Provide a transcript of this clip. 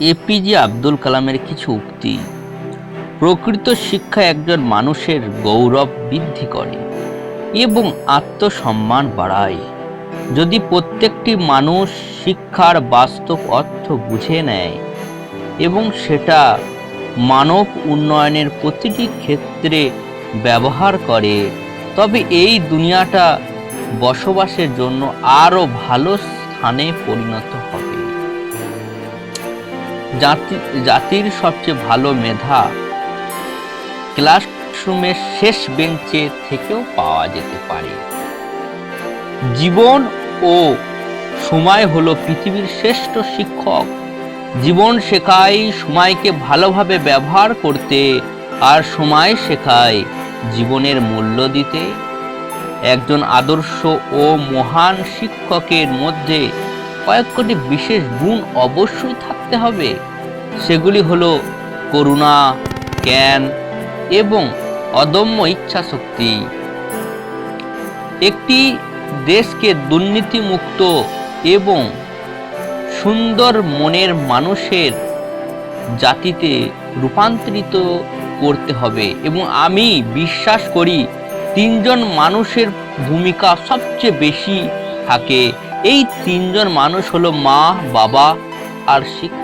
APJ Abdul কালামের কিছু উক্তি। প্রকৃত শিক্ষা একজন মানুষের গৌরব বৃদ্ধি করে এবং আত্মসম্মান বাড়ায়। যদি প্রত্যেকটি মানুষ শিক্ষার বাস্তব অর্থ বুঝে নেয় এবং সেটা মানব উন্নয়নের প্রতিটি ক্ষেত্রে ব্যবহার করে, তবে এই দুনিয়াটা বসবাসের জন্য আরও ভালো স্থানে পরিণত হবে জাতি, জাতির সবচেয়ে ভালো মেধা ক্লাসরুমের শেষ বেঞ্চে থেকেও পাওয়া যেতে পারে। জীবন ও সময় হলো পৃথিবীর শ্রেষ্ঠ শিক্ষক। জীবন শেখায় সময়কে ভালোভাবে ব্যবহার করতে আর সময় শেখায় জীবনের মূল্য দিতে। একজন আদর্শ ও মহান শিক্ষকের মধ্যে কয়েকটি বিশেষ গুণ অবশ্যই থাকতে হবে। সেগুলি হলো করুণা, জ্ঞান এবং অদম্য ইচ্ছাশক্তি। একটি দেশকে দুর্নীতিমুক্ত এবং সুন্দর মনের মানুষের জাতিতে রূপান্তরিত করতে হবে এবং আমি বিশ্বাস করি তিনজন মানুষের ভূমিকা সবচেয়ে বেশি থাকে। এই তিনজন মানুষ হলো মা, বাবা আর শিক্ষক